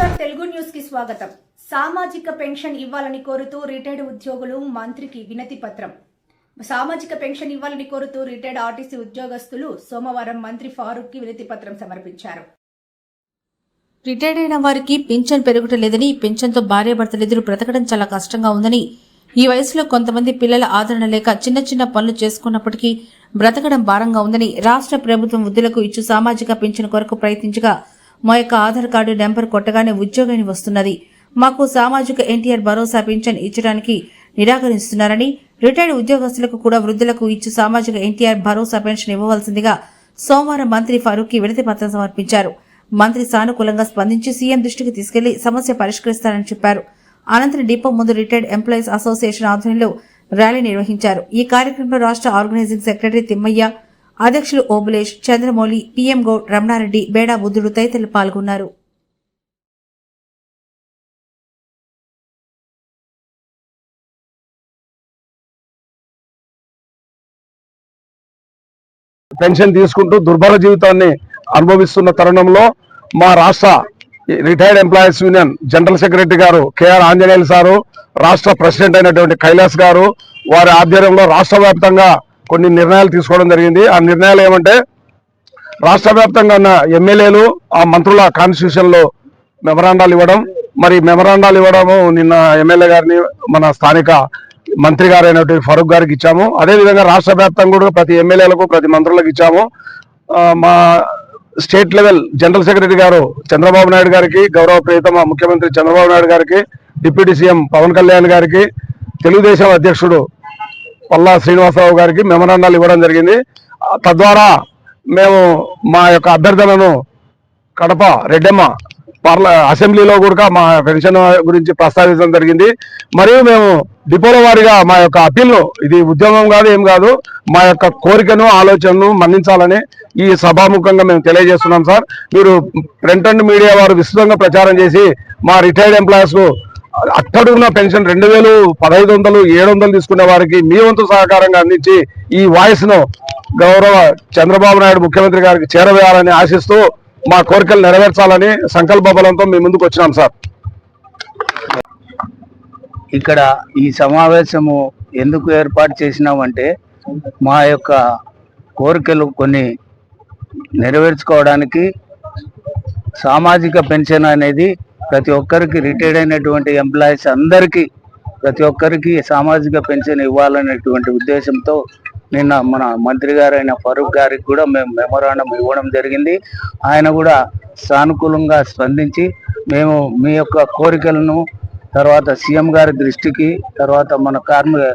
నమస్కారం తెలుగు న్యూస్కి స్వాగతం. సామాజిక పెన్షన్ ఇవ్వాలని కోరుతూ రిటైర్డ్ ఉద్యోగులు మంత్రికి వినతి పత్రం. సామాజిక పెన్షన్ ఇవ్వాలని కోరుతూ రిటైర్డ్ ఆర్టీసీ ఉద్యోగస్తులు సోమవారం మంత్రి ఫారూక్కి వినతి పత్రం సమర్పించారు. రిటైర్డ్ అయిన వారికి పింఛన్ పెరగటం లేదని పింఛన్తో భార్యాభర్తలిద్దరూ బ్రతకడం చాలా కష్టంగా ఉందని ఈ వయసులో కొంతమంది పిల్లల ఆదరణ లేక చిన్న చిన్న పనులు చేసుకున్నప్పటికీ బ్రతకడం భారంగా ఉందని రాష్ట్ర ప్రభుత్వం వృద్ధులకు ఇచ్చు సామాజిక పింఛన్ కొరకు ప్రయత్నించగా మా యొక్క ఆధార్ కార్డు నెంబర్ కొట్టగానే ఉద్యోగిని వస్తున్నది. మాకు సామాజిక ఎన్టీఆర్ భరోసా పింఛన్ ఇచ్చడానికి నిరాకరిస్తున్నారని రిటైర్డ్ ఉద్యోగస్తులకు కూడా వృద్ధులకు ఇచ్చి సామాజిక ఎన్టీఆర్ భరోసా పెన్షన్ ఇవ్వవలసిందిగా సోమవారం మంత్రి ఫారూక్కి విడతి పత్రం సమర్పించారు. మంత్రి సానుకూలంగా స్పందించి సీఎం దృష్టికి తీసుకెళ్ళి సమస్య పరిష్కరిస్తారని చెప్పారు. అనంతరం డిపో ముందు రిటైర్డ్ ఎంప్లాయీస్ అసోసియేషన్ ఆధ్వర్యంలో ర్యాలీ నిర్వహించారు. ఈ కార్యక్రమంలో రాష్ట్ర ఆర్గనైజింగ్ సెక్రటరీ తిమ్మయ్య అధ్యక్షులు ఓబులేష్ చంద్రమౌళి పీఎం గౌడ్ రమణారెడ్డి బేడా బుద్ధుడు తదితరులు పాల్గొన్నారు. పెన్షన్ తీసుకుంటూ దుర్భర జీవితాన్ని అనుభవిస్తున్న తరుణంలో మా రాష్ట్ర retired employees union general secretary గారు కేఆర్ ఆంజనేయులు సారు రాష్ట్ర ప్రెసిడెంట్ అయినటువంటి కైలాస్ గారు వారి ఆధ్వర్యంలో రాష్ట్ర వ్యాప్తంగా కొన్ని నిర్ణయాలు తీసుకోవడం జరిగింది. ఆ నిర్ణయాలు ఏమంటే రాష్ట్ర వ్యాప్తంగా ఉన్న ఎమ్మెల్యేలు ఆ మంత్రుల కాన్స్టిట్యూషన్లో మెమరాండాలు ఇవ్వడం. మరి మెమరాండాలు ఇవ్వడము నిన్న ఎమ్మెల్యే గారిని మన స్థానిక మంత్రి గారైనటువంటి ఫరూక్ గారికి ఇచ్చాము. అదేవిధంగా రాష్ట్ర వ్యాప్తంగా కూడా ప్రతి ఎమ్మెల్యేలకు ప్రతి మంత్రులకు ఇచ్చాము. మా స్టేట్ లెవెల్ జనరల్ సెక్రటరీ గారు చంద్రబాబు నాయుడు గారికి గౌరవ ప్రియతమ ముఖ్యమంత్రి చంద్రబాబు నాయుడు గారికి డిప్యూటీ సీఎం పవన్ కళ్యాణ్ గారికి తెలుగుదేశం అధ్యక్షుడు పల్లా శ్రీనివాసరావు గారికి మెమరాండాలు ఇవ్వడం జరిగింది. తద్వారా మేము మా యొక్క అభ్యర్థనను కడప రెడ్డమ్మ పార్ల అసెంబ్లీలో కూడా మా పెన్షన్ గురించి ప్రస్తావించడం జరిగింది. మరియు మేము డిపోల వారిగా మా యొక్క అప్పీల్ను ఇది ఉద్యమం కాదు ఏం కాదు మా యొక్క కోరికను ఆలోచనను మన్నించాలని ఈ సభాముఖంగా మేము తెలియజేస్తున్నాం సార్. మీరు ప్రింట్ అండ్ మీడియా వారు విస్తృతంగా ప్రచారం చేసి మా రిటైర్డ్ ఎంప్లాయీస్ అట్టడుగున పెన్షన్ రెండు వేలు పదహైదు వందలు ఏడు వందలు తీసుకునే వారికి మీ వంతు సహకారంగా అందించి ఈ వాయిస్ను గౌరవ చంద్రబాబు నాయుడు ముఖ్యమంత్రి గారికి చేరవేయాలని ఆశిస్తూ మా కోరికలు నెరవేర్చాలని సంకల్ప బలంతో మీ ముందుకు వచ్చినాం సార్. ఇక్కడ ఈ సమావేశము ఎందుకు ఏర్పాటు చేసినామంటే మా యొక్క కోరికలు కొన్ని నెరవేర్చుకోవడానికి సామాజిక పెన్షన్ అనేది ప్రతి ఒక్కరికి రిటైర్డ్ అయినటువంటి ఎంప్లాయీస్ అందరికీ ప్రతి ఒక్కరికి సామాజిక పెన్షన్ ఇవ్వాలనేటువంటి ఉద్దేశంతో నిన్న మన మంత్రి గారైన ఫరూక్ గారికి కూడా మేము మెమోరాండం ఇవ్వడం జరిగింది. ఆయన కూడా సానుకూలంగా స్పందించి మేము మీ యొక్క కోరికలను తర్వాత సీఎం గారి దృష్టికి తర్వాత మన కార్మిక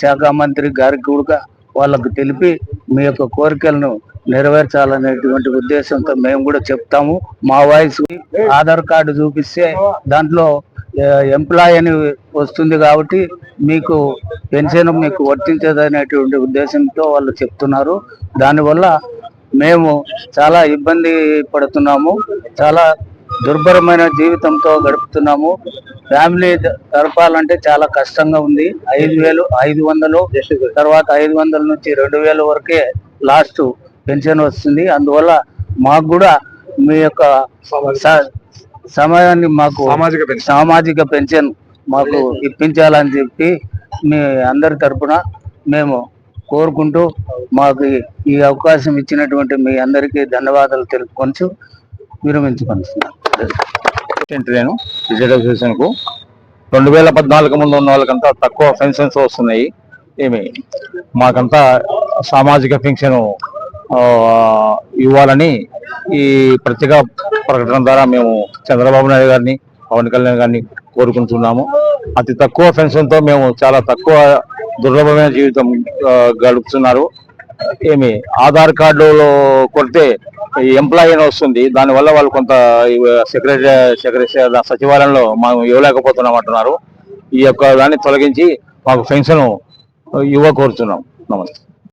శాఖ మంత్రి గారికి కూడా వాళ్ళకు తెలిపి మీ యొక్క కోరికలను నెరవేర్చాలనేటువంటి ఉద్దేశంతో మేము కూడా చెప్తాము. మా వాయిస్ ఆధార్ కార్డు చూపిస్తే దాంట్లో ఎంప్లాయ్ అని వస్తుంది కాబట్టి మీకు పెన్షన్ మీకు వర్తించదనేటువంటి ఉద్దేశంతో వాళ్ళు చెప్తున్నారు. దానివల్ల మేము చాలా ఇబ్బంది పడుతున్నాము. చాలా దుర్భరమైన జీవితంతో గడుపుతున్నాము. ఫ్యామిలీ గడపాలంటే చాలా కష్టంగా ఉంది. ఐదు వేలు ఐదు వందలు తర్వాత ఐదు వందల నుంచి రెండు వేల వరకే లాస్ట్ పెన్షన్ వస్తుంది. అందువల్ల మాకు కూడా మీ యొక్క స- సమయాన్ని మాకు సామాజిక పెన్షన్. సామాజిక పెన్షన్ మాకు ఇప్పించాలని చెప్పి మీ అందరి తరపున మేము కోరుకుంటూ మాకు ఈ- అవకాశం ఇచ్చినటువంటి మీ అందరికీ ధన్యవాదాలు తెలుపుకొంచు విరమించుకొనిస్తున్నాను నేను రెండు వేల పద్నాలుగు ముందు ఉన్న వాళ్ళకంతా తక్కువ పెన్షన్స్ వస్తున్నాయి. ఏమి? మాకంతా సామాజిక పెన్షన్ ఇవ్వాలని ఈ ప్రత్యేక ప్రకటన ద్వారా మేము చంద్రబాబు నాయుడు గారిని పవన్ కళ్యాణ్ గారిని కోరుకుంటున్నాము. అతి తక్కువ పెన్షన్తో మేము చాలా తక్కువ దుర్లభమైన జీవితం గడుపుతున్నారు. ఏమి ఆధార్ కార్డులో కొడితే ఎంప్లాయీ అని వస్తుంది. దానివల్ల వాళ్ళు కొంత సెక్రటరీ సెక్రటరీ సచివాలయంలో మనం ఇవ్వలేకపోతున్నాం అంటున్నారు. ఈ యొక్క దాన్ని తొలగించి మాకు పెన్షన్ ఇవ్వ కోరుతున్నాం నమస్తే.